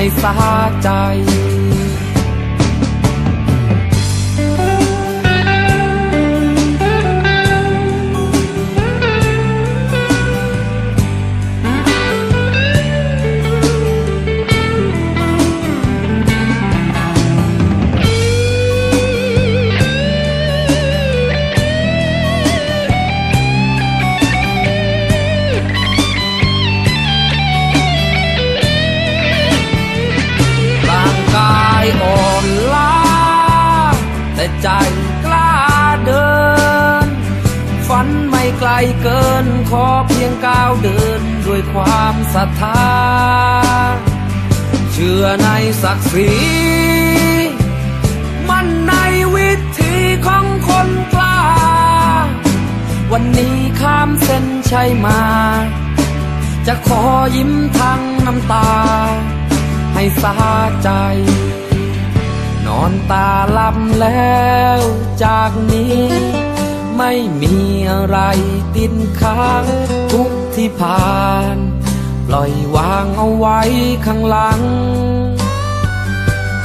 ให้สาใจ เกินขอเพียงก้าวเดินด้วยความศรัทธา เชื่อในศักดิ์ศรี มันในวิธีของคนกล้า วันนี้ข้ามเส้นชัยมา จะขอยิ้มทั้งน้ำตา ให้สาใจ นอนตาลับแล้วจากนี้ไม่มี อะไรติดค้างทุกที่ผ่าน ปล่อยวางเอาไว้ข้างหลัง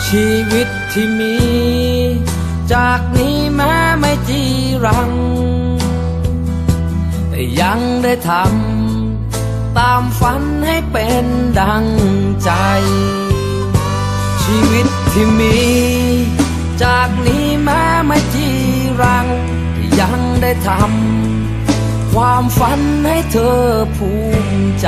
ชีวิตที่มี จากนี้แม้ไม่จีรัง แต่ยังได้ทำตามฝันให้เป็นดังใจ ชีวิตที่มี จากนี้แม้ไม่จีรังยัง ได้ทำความฝันให้เธอภูมิใจ